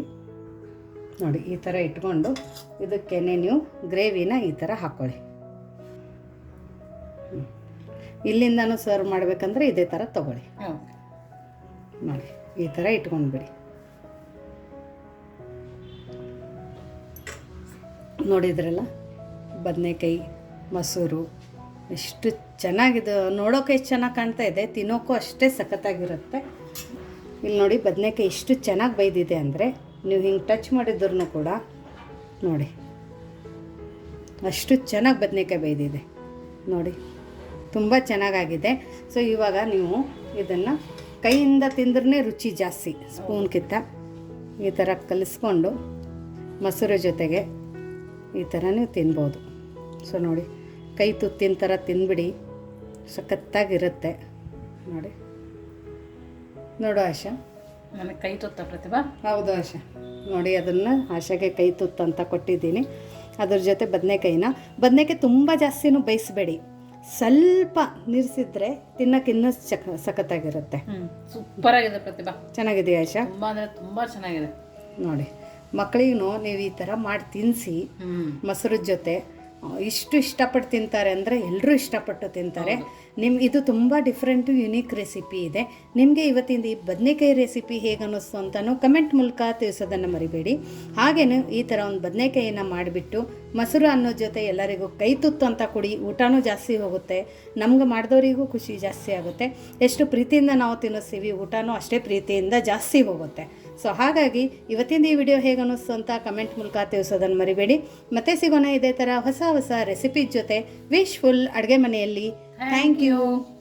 ನೋಡಿ ಈ ಥರ ಇಟ್ಕೊಂಡು ಇದಕ್ಕೆ ನೀವು ಗ್ರೇವಿನ ಈ ಥರ ಹಾಕ್ಕೊಳ್ಳಿ. ಇಲ್ಲಿಂದನೂ ಸರ್ವ್ ಮಾಡಬೇಕಂದ್ರೆ ಇದೇ ಥರ ತಗೊಳ್ಳಿ. ನೋಡಿ ಈ ಥರ ಇಟ್ಕೊಂಡ್ಬಿಡಿ. ನೋಡಿದ್ರಲ್ಲ ಬದನೆಕಾಯಿ ಮೊಸರು ಎಷ್ಟು ಚೆನ್ನಾಗಿದೆ. ನೋಡೋಕೆ ಎಷ್ಟು ಚೆನ್ನಾಗಿ ಕಾಣ್ತಾ ಇದೆ ತಿನ್ನೋಕ್ಕೂ ಅಷ್ಟೇ ಸಖತ್ತಾಗಿರುತ್ತೆ. ಇಲ್ಲಿ ನೋಡಿ ಬದನೆಕಾಯಿ ಎಷ್ಟು ಚೆನ್ನಾಗಿ ಬೈದಿದೆ ಅಂದರೆ ನೀವು ಹಿಂಗೆ ಟಚ್ ಮಾಡಿದ್ರು ಕೂಡ ನೋಡಿ. ಅಷ್ಟು ಚೆನ್ನಾಗಿ ಬದನೆಕಾಯಿ ಬೈದಿದೆ ನೋಡಿ, ತುಂಬ ಚೆನ್ನಾಗಾಗಿದೆ. ಸೊ ಇವಾಗ ನೀವು ಇದನ್ನು ಕೈಯಿಂದ ತಿಂದ್ರೇ ರುಚಿ ಜಾಸ್ತಿ. ಸ್ಪೂನ್ಕಿಂತ ಈ ಥರ ಕಲಿಸ್ಕೊಂಡು ಮೊಸರು ಜೊತೆಗೆ ಈ ಥರ ನೀವು ತಿನ್ಬೋದು. ಸೊ ನೋಡಿ, ಕೈ ತುತ್ತಿನ ಥರ ತಿನ್ಬಿಡಿ. ಸಖತ್ತಾಗಿರುತ್ತೆ. ನೋಡಿ. ನೋಡು ಆಶಾ. ನನಗೆ ಕೈ ತುತ್ತ ಪ್ರತಿಭಾ. ಹೌದು ಆಶಾ. ನೋಡಿ ಅದನ್ನು ಆಶಾಗೆ ಕೈ ತುತ್ತ ಅಂತ ಕೊಟ್ಟಿದ್ದೀನಿ. ಅದ್ರ ಜೊತೆ ಬದನೆಕಾಯಿನ. ಬದನೆಕಾಯಿ ತುಂಬ ಜಾಸ್ತಿನೂ ಬೇಯಿಸಬೇಡಿ. ಸ್ವಲ್ಪ ನಿರ್ಸಿದ್ರೆ ತಿನ್ನಕ್ಕೆ ಇನ್ನೂ ಚಕ ಸಖತ್ತಾಗಿರುತ್ತೆ. ಸೂಪರ್ ಆಗಿದೆ ಪ್ರತಿಭಾ. ಚೆನ್ನಾಗಿದೆಯಾ ಆಶಾ? ತುಂಬ ಅಂದರೆ ತುಂಬ ಚೆನ್ನಾಗಿದೆ. ನೋಡಿ ಮಕ್ಕಳಿಗೂ ನೀವು ಈ ಥರ ಮಾಡಿ ತಿನ್ನಿಸಿ ಮೊಸರು ಜೊತೆ ಇಷ್ಟು ಇಷ್ಟಪಟ್ಟು ತಿಂತಾರೆ ಅಂದರೆ ಎಲ್ಲರೂ ಇಷ್ಟಪಟ್ಟು ತಿಂತಾರೆ. ನಿಮ್ಗೆ ಇದು ತುಂಬ ಡಿಫ್ರೆಂಟು ಯುನೀಕ್ ರೆಸಿಪಿ ಇದೆ. ನಿಮಗೆ ಇವತ್ತಿಂದ ಈ ಬದನೆಕಾಯಿ ರೆಸಿಪಿ ಹೇಗೆ ಅನ್ನಿಸ್ತು ಅಂತಲೂ ಕಮೆಂಟ್ ಮೂಲಕ ತಿಳಿಸೋದನ್ನು ಮರಿಬೇಡಿ. ಹಾಗೇನು ಈ ಥರ ಒಂದು ಬದನೆಕಾಯಿನ ಮಾಡಿಬಿಟ್ಟು ಮೊಸರು ಅನ್ನೋ ಜೊತೆ ಎಲ್ಲರಿಗೂ ಕೈ ತುತ್ತು ಅಂತ ಕೊಡಿ ಊಟನೂ ಜಾಸ್ತಿ ಹೋಗುತ್ತೆ ನಮ್ಗೆ ಮಾಡಿದವರಿಗೂ ಖುಷಿ ಜಾಸ್ತಿ ಆಗುತ್ತೆ. ಎಷ್ಟು ಪ್ರೀತಿಯಿಂದ ನಾವು ತಿನ್ನಿಸ್ತೀವಿ ಊಟನೂ ಅಷ್ಟೇ ಪ್ರೀತಿಯಿಂದ ಜಾಸ್ತಿ ಹೋಗುತ್ತೆ. ಸೊ ಹಾಗಾಗಿ ಇವತ್ತಿನ ಈ ವಿಡಿಯೋ ಹೇಗೆ ಅನ್ನಿಸ್ತು ಅಂತ ಕಮೆಂಟ್ ಮೂಲಕ ತಿಳಿಸೋದನ್ನು ಮರಿಬೇಡಿ. ಮತ್ತೆ ಸಿಗೋಣ ಇದೇ ಥರ ಹೊಸ ಹೊಸ ರೆಸಿಪಿ ಜೊತೆ ವಿಶ್ ಫುಲ್ ಅಡುಗೆ ಮನೆಯಲ್ಲಿ. Thank you